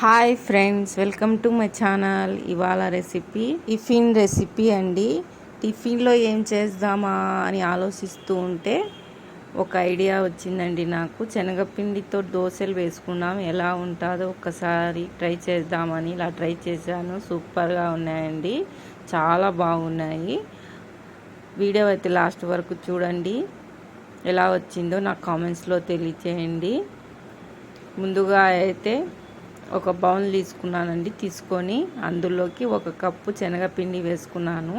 Hi friends welcome to my channel ఇవాళ recipe. Tiffin recipe అండి. టిఫిన్లో ఏం చేద్దామా అని ఆలోచిస్తూ ఉంటే ఒక ఐడియా వచ్చిందండి నాకు. శనగపిండితో దోశలు వేసుకున్నాం. ఎలా ఉంటుందో ఒక్కసారి ట్రై చేద్దామని ఇలా ట్రై చేశాను. సూపర్గా ఉన్నాయండి. చాలా బాగున్నాయి. వీడియో అయితే లాస్ట్ వరకు చూడండి. ఎలా వచ్చిందో నాకు కామెంట్స్లో తెలియచేయండి. ముందుగా అయితే ఒక బౌల్ తీసుకున్నానండి. తీసుకొని అందులోకి ఒక కప్పు శనగపిండి వేసుకున్నాను.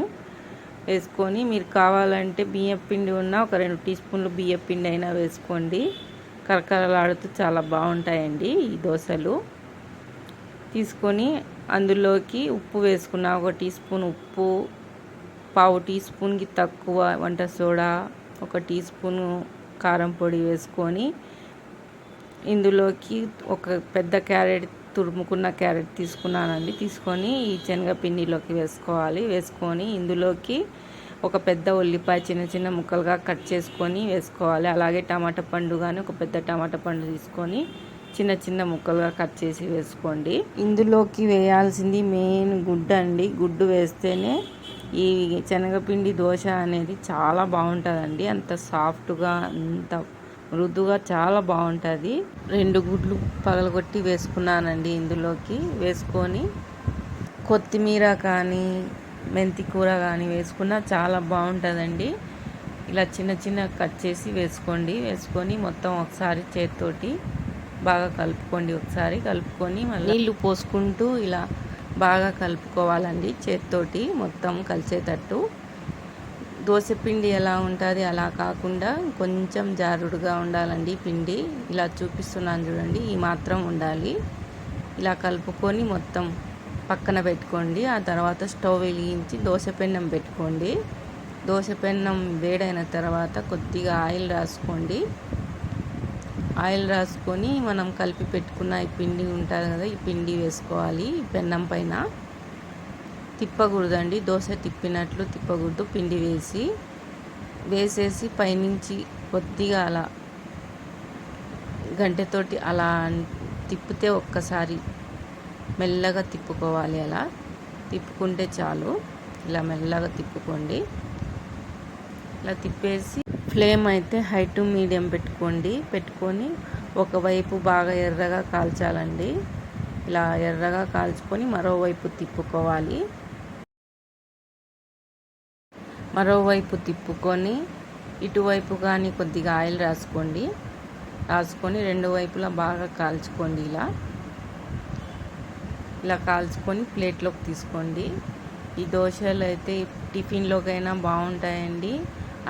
వేసుకొని మీరు కావాలంటే బియ్యం పిండి ఉన్న ఒక రెండు టీ స్పూన్లు బియ్యం పిండి అయినా వేసుకోండి. కరకరలాడుతూ చాలా బాగుంటాయండి ఈ దోశలు. తీసుకొని అందులోకి ఉప్పు వేసుకున్న ఒక టీ స్పూన్ ఉప్పు పావు టీ స్పూన్కి తక్కువ వంట సోడా ఒక టీ స్పూను కారం పొడి వేసుకొని ఇందులోకి ఒక పెద్ద క్యారెట్ తురుముకున్న క్యారెట్ తీసుకున్నానండి. తీసుకొని ఈ శనగపిండిలోకి వేసుకోవాలి. వేసుకొని ఇందులోకి ఒక పెద్ద ఉల్లిపాయ చిన్న చిన్న ముక్కలుగా కట్ చేసుకొని వేసుకోవాలి. అలాగే టమాటా పండు కానీ ఒక పెద్ద టమాటా పండు తీసుకొని చిన్న చిన్న ముక్కలుగా కట్ చేసి వేసుకోండి. ఇందులోకి వేయాల్సింది మెయిన్ గుడ్డు అండి. గుడ్డు వేస్తేనే ఈ శనగపిండి దోశ అనేది చాలా బాగుంటుందండి. అంత సాఫ్ట్గా అంత మృదుగా చాలా బాగుంటుంది. రెండు గుడ్లు పగలగొట్టి వేసుకున్నానండి ఇందులోకి. వేసుకొని కొత్తిమీర కానీ మెంతి కూర కానీ వేసుకున్నా చాలా బాగుంటుందండి. ఇలా చిన్న చిన్న కట్ చేసి వేసుకోండి. వేసుకొని మొత్తం ఒకసారి చేతితోటి బాగా కలుపుకోండి ఒకసారి. కలుపుకొని మళ్ళీ నీళ్ళు పోసుకుంటూ ఇలా బాగా కలుపుకోవాలండి చేతితోటి మొత్తం కలిసేటట్టు. దోశ పిండి ఎలా ఉంటుంది అలా కాకుండా కొంచెం జారుడుగా ఉండాలండి పిండి. ఇలా చూపిస్తున్నాను చూడండి ఈ మాత్రం ఉండాలి. ఇలా కలుపుకొని మొత్తం పక్కన పెట్టుకోండి. ఆ తర్వాత స్టవ్ వెలిగించి దోశ పెన్నం పెట్టుకోండి. దోశ పెన్నం వేడైన తర్వాత కొద్దిగా ఆయిల్ రాసుకోండి. ఆయిల్ రాసుకొని మనం కలిపి పెట్టుకున్న ఈ పిండి ఉంటుంది కదా ఈ పిండి వేసుకోవాలి ఈ పెన్నం పైన. తిప్పకూడదండి. దోశ తిప్పినట్లు తిప్పకూడదు. పిండి వేసి వేసేసి పైనుంచి కొద్దిగా అలా గంటెతోటి అలా తిప్పితే ఒక్కసారి మెల్లగా తిప్పుకోవాలి అలా. తిప్పుకుంటే చాలు. ఇలా మెల్లగా తిప్పుకోండి. ఇలా తిప్పేసి ఫ్లేమ్ అయితే హై టు మీడియం పెట్టుకోండి. పెట్టుకొని ఒకవైపు బాగా ఎర్రగా కాల్చాలండి. ఇలా ఎర్రగా కాల్చుకొని మరోవైపు తిప్పుకోవాలి. మరోవైపు తిప్పుకొని ఇటువైపు కానీ కొద్దిగా ఆయిల్ రాసుకోండి. రాసుకొని రెండు వైపులా బాగా కాల్చుకోండి ఇలా. ఇలా కాల్చుకొని ప్లేట్లోకి తీసుకోండి. ఈ దోశలు అయితే టిఫిన్లోకైనా బాగుంటాయండి.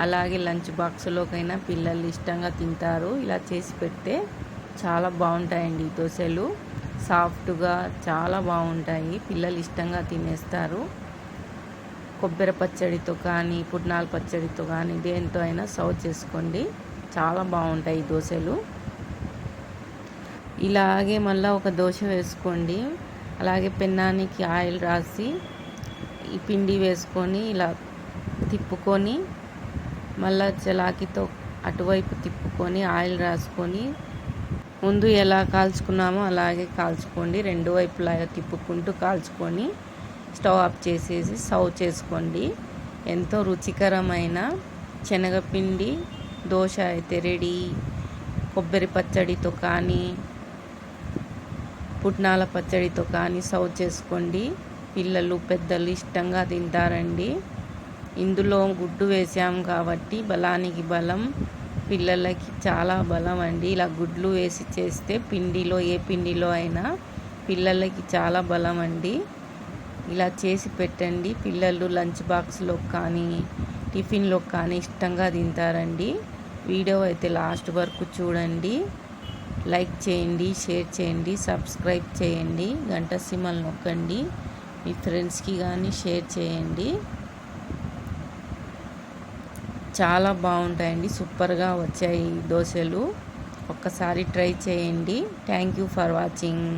అలాగే లంచ్ బాక్స్లోకైనా పిల్లలు ఇష్టంగా తింటారు. ఇలా చేసి పెడితే చాలా బాగుంటాయండి ఈ దోశలు. సాఫ్ట్గా చాలా బాగుంటాయి. పిల్లలు ఇష్టంగా తినేస్తారు. కొబ్బరి పచ్చడితో కానీ పుట్నాల పచ్చడితో కానీ దేంతో అయినా సర్వ్ చేసుకోండి. చాలా బాగుంటాయి దోశలు. ఇలాగే మళ్ళీ ఒక దోశ వేసుకోండి. అలాగే పెన్నానికి ఆయిల్ రాసి ఈ పిండి వేసుకొని ఇలా తిప్పుకొని మళ్ళీ చలాకితో అటువైపు తిప్పుకొని ఆయిల్ రాసుకొని ముందు ఎలా కాల్చుకున్నామో అలాగే కాల్చుకోండి. రెండు వైపులా తిప్పుకుంటూ కాల్చుకొని స్టవ్ ఆఫ్ చేసేసి సర్వ్ చేసుకోండి. ఎంతో రుచికరమైన శనగపిండి దోశ అయితే రెడీ. కొబ్బరి పచ్చడితో కానీ పుట్నాల పచ్చడితో కానీ సర్వ్ చేసుకోండి. పిల్లలు పెద్దలు ఇష్టంగా తింటారండి. ఇందులో గుడ్డు వేసాం కాబట్టి బలానికి బలం పిల్లలకి చాలా బలం అండి. ఇలా గుడ్లు వేసి చేస్తే పిండిలో ఏ పిండిలో అయినా పిల్లలకి చాలా బలం అండి. ఇలా చేసి పెట్టండి. పిల్లలు లంచ్ బాక్స్లో కానీ టిఫిన్లో కానీ ఇష్టంగా తింటారండి. వీడియో అయితే లాస్ట్ వరకు చూడండి. లైక్ చేయండి షేర్ చేయండి సబ్స్క్రైబ్ చేయండి గంట సిమ్మలు నొక్కండి మీ ఫ్రెండ్స్కి కానీ షేర్ చేయండి. చాలా బాగుంటాయండి సూపర్గా వచ్చాయి దోశలు. ఒక్కసారి ట్రై చేయండి. Thank you for watching.